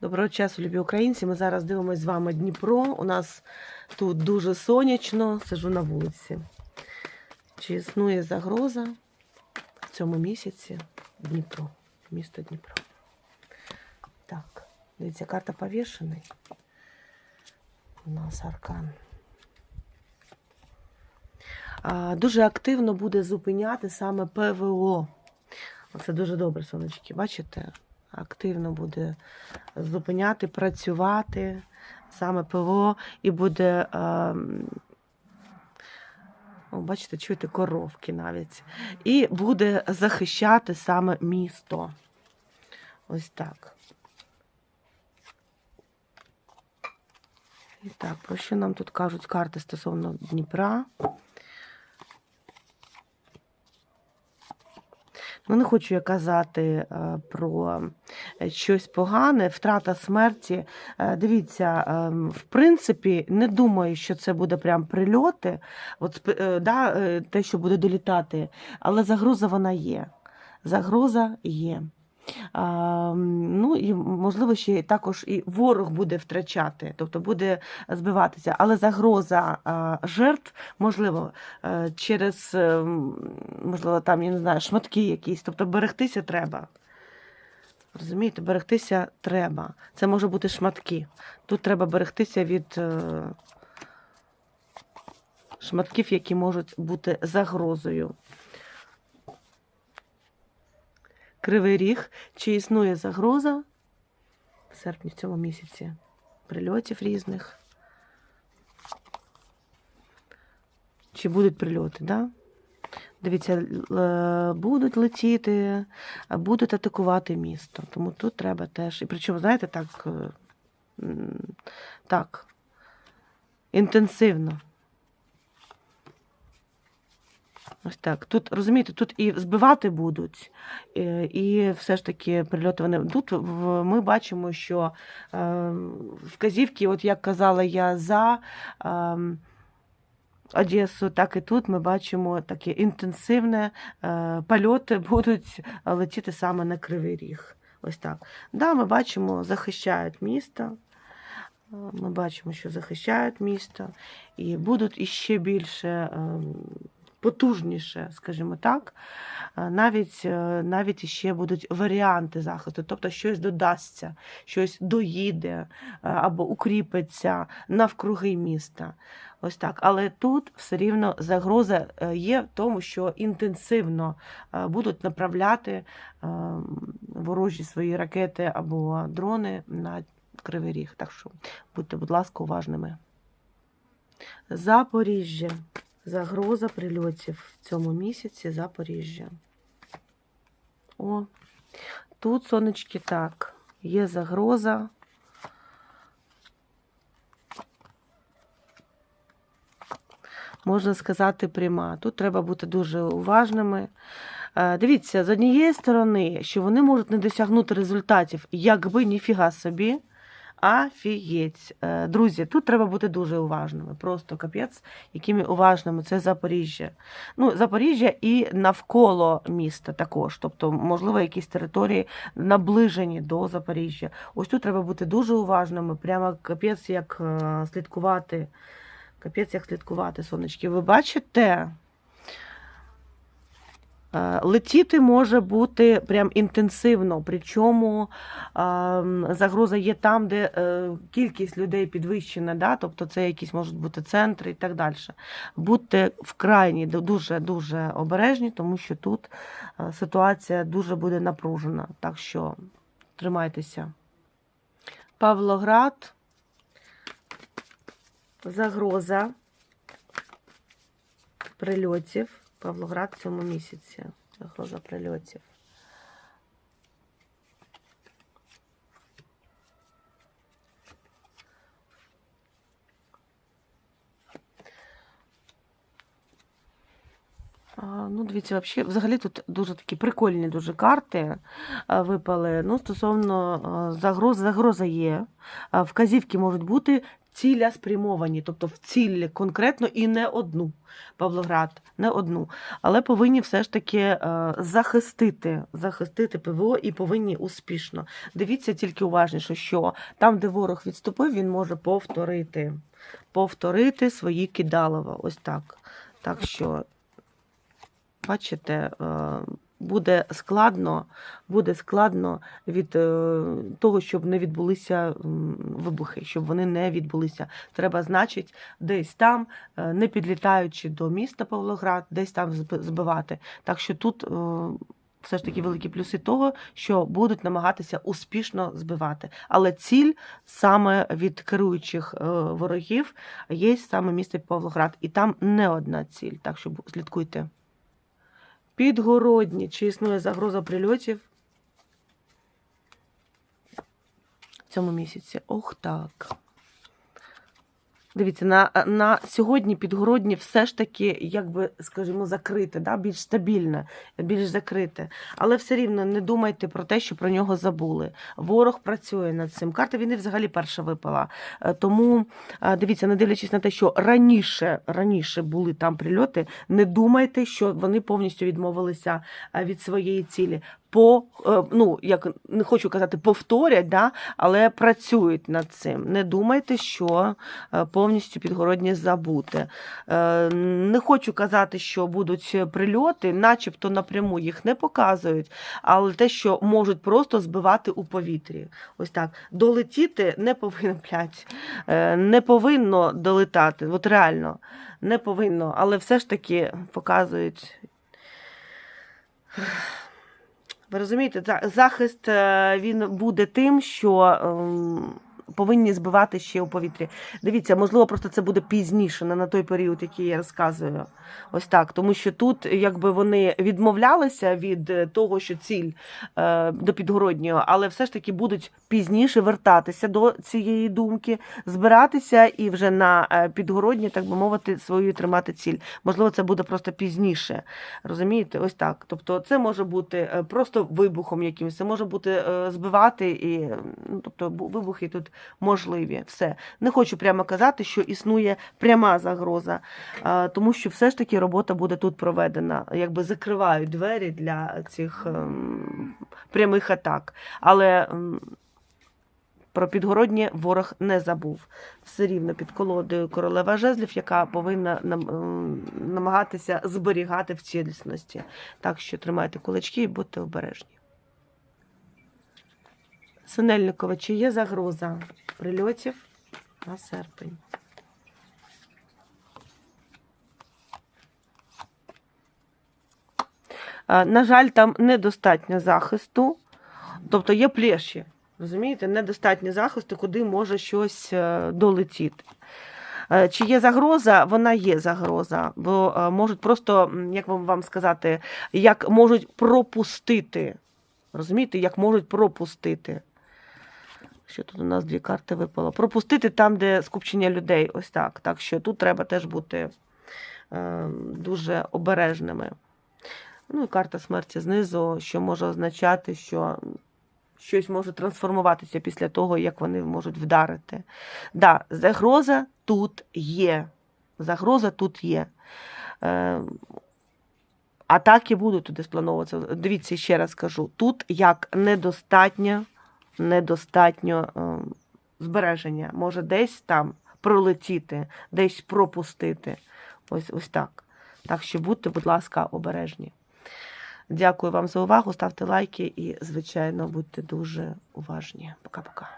Доброго часу, любі українці. Ми зараз дивимося з вами Дніпро. У нас тут дуже сонячно, сижу на вулиці. Чи існує загроза в цьому місяці Дніпро, місто Дніпро? Так, дивіться, карта повішений. У нас аркан. Дуже активно буде зупиняти саме ПВО. Це дуже добре, сонечки. Бачите? Активно буде зупиняти, працювати саме ПВО і буде. Е, о, бачите, чуєте коровки навіть. І буде захищати саме місто. Ось так. І так, про що нам тут кажуть карти стосовно Дніпра? Ну, не хочу я казати е, про е, щось погане, втрата смерті. Е, Дивіться, в принципі, не думаю, що це буде прям прильоти, от, да, те, що буде долітати, але загроза вона є. Загроза є. Ну і можливо ще також і ворог буде втрачати, тобто буде збиватися, але загроза жертв, можливо, е, через е, можливо, там я не знаю, шматки якісь, тобто берегтися треба. Розумієте, берегтися треба. Це може бути шматки. Тут треба берегтися від е, шматків, які можуть бути загрозою. Кривий ріг. Чи існує загроза в серпні в цьому місяці прильотів різних? Чи будуть прильоти, да? Дивіться, е, будуть летіти, будуть атакувати місто. Тому тут треба теж. І причому, знаєте, так, е, так, інтенсивно. Ось так. Тут, розумієте, тут і збивати будуть, е, і все ж таки прильоти вони. Тут ми бачимо, що е, вказівки, от як казала я за е, Одесу, так і тут ми бачимо таке інтенсивне польоти будуть летіти саме на Кривий Ріг. Ось так. Да, ми бачимо, захищають місто. Ми бачимо, що захищають місто, і будуть іще більше ем, потужніше, скажімо так. Е, Навіть, е, навіть іще будуть варіанти захисту, тобто щось додасться, щось доїде е, або укріпиться навкруги міста. Ось так. Але тут все рівно загроза є в тому, що інтенсивно будуть направляти ворожі свої ракети або дрони на Кривий Ріг. Так що будьте, будь ласка, уважними. Запоріжжя. Загроза прильотів в цьому місяці Запоріжжя. О, тут, сонечки, так, є загроза. Можна сказати, пряма. Тут треба бути дуже уважними. Е, Дивіться, з однієї сторони, що вони можуть не досягнути результатів, якби ніфіга собі. Афієць. Е, Друзі, тут треба бути дуже уважними. Просто капець, якими уважними. Це Запоріжжя. Ну, Запоріжжя і навколо міста також. Тобто, можливо, якісь території наближені до Запоріжжя. Ось тут треба бути дуже уважними. Прямо капець, як е, слідкувати. Капець, як слідкувати, сонечки. Ви бачите? Е, Летіти може бути прям інтенсивно, причому е, загроза є там, де е, кількість людей підвищена, да? тобто це якісь можуть бути центри і так далі. Будьте вкрайні дуже-дуже обережні, тому що тут ситуація дуже буде напружена. Так що тримайтеся. Павлоград. Загроза прильотів. Павлоград в цьому місяці. Загроза прильотів. Ну, дивіться, взагалі, тут дуже такі прикольні дуже карти випали. Ну, стосовно загроз, загроза є. Вказівки можуть бути ціля спрямовані, тобто в ціль конкретно і не одну. Павлоград, не одну. Але повинні все ж таки е, захистити, захистити ПВО і повинні успішно. Дивіться тільки уважніше, що там, де ворог відступив, він може повторити. Повторити свої кидалова. Ось так. Так що бачите, е, буде складно, буде складно від е, того, щоб не відбулися вибухи, щоб вони не відбулися. Треба, значить, десь там, е, не підлітаючи до міста Павлоград, десь там зб- збивати. Так що тут все ж таки великі плюси того, що будуть намагатися успішно збивати. Але ціль саме від керуючих ворогів є саме місто Павлоград, і там не одна ціль. Так що слідкуйте. Підгородні. Чи існує загроза прильотів в цьому місяці? Ох так. Дивіться, на, на сьогодні підгородні все ж таки, якби, скажімо, закрите, да? більш стабільне, більш закрите. Але все рівно не думайте про те, що про нього забули. Ворог працює над цим. Карта війни взагалі перша випала. Е, Тому е, дивіться, не дивлячись на те, що раніше, раніше були там прильоти, не думайте, що вони повністю відмовилися е, від своєї цілі. По, е, ну, як не хочу казати, повторять, да, але працюють над цим. Не думайте, що е, повністю підгородні забути. Е, Не хочу казати, що будуть прильоти, начебто напряму їх не показують, але те, що можуть просто збивати у повітрі. Ось так. Долетіти не повинно, блядь, не повинно долетати. От реально, не повинно, але все ж таки показують. Ви розумієте, за- захист е, він буде тим, що ем, повинні збивати ще у повітрі. Дивіться, можливо, просто це буде пізніше, не на той період, який я розказую. Ось так. Тому що тут, якби вони відмовлялися від е, того, що ціль е, до підгороднього, але все ж таки будуть пізніше вертатися до цієї думки, збиратися і вже на е, підгородні, так би мовити, свою тримати ціль. Можливо, це буде просто пізніше. Розумієте, ось так. Тобто, це може бути просто вибухом якимось, це може бути збивати, і ну, тобто вибухи тут можливі. Все. Не хочу прямо казати, що існує пряма загроза, тому що все ж таки робота буде тут проведена. Якби закривають двері для цих ем, прямих атак. Але ем, про підгороднє ворог не забув. Все рівно під колодою королева жезлів, яка повинна ем, намагатися зберігати в цілісності. Так що тримайте кулачки і будьте обережні. Синельникова, чи є загроза прильотів на серпень? Е, На жаль, там недостатньо захисту, тобто є плеші. Розумієте, недостатньо захисту, куди може щось е, долетіти. Е, Чи є загроза? Вона є загроза, бо можуть просто, як вам сказати, як можуть пропустити. Розумієте, як можуть пропустити. Що тут у нас дві карти випало? Пропустити там, де скупчення людей. Ось так. Так що тут треба теж бути е, дуже обережними. Ну і карта смерті знизу, що може означати, що щось може трансформуватися після того, як вони можуть вдарити. Да, загроза тут є. Загроза тут є. Е, атаки будуть туди сплановуватися. Дивіться, ще раз кажу: тут як недостатньо, недостатньо е, збереження. Може десь там пролетіти, десь пропустити. Ось, ось так. Так що будьте, будь ласка, обережні. Дякую вам за увагу. Ставте лайки і, звичайно, будьте дуже уважні. Пока-пока.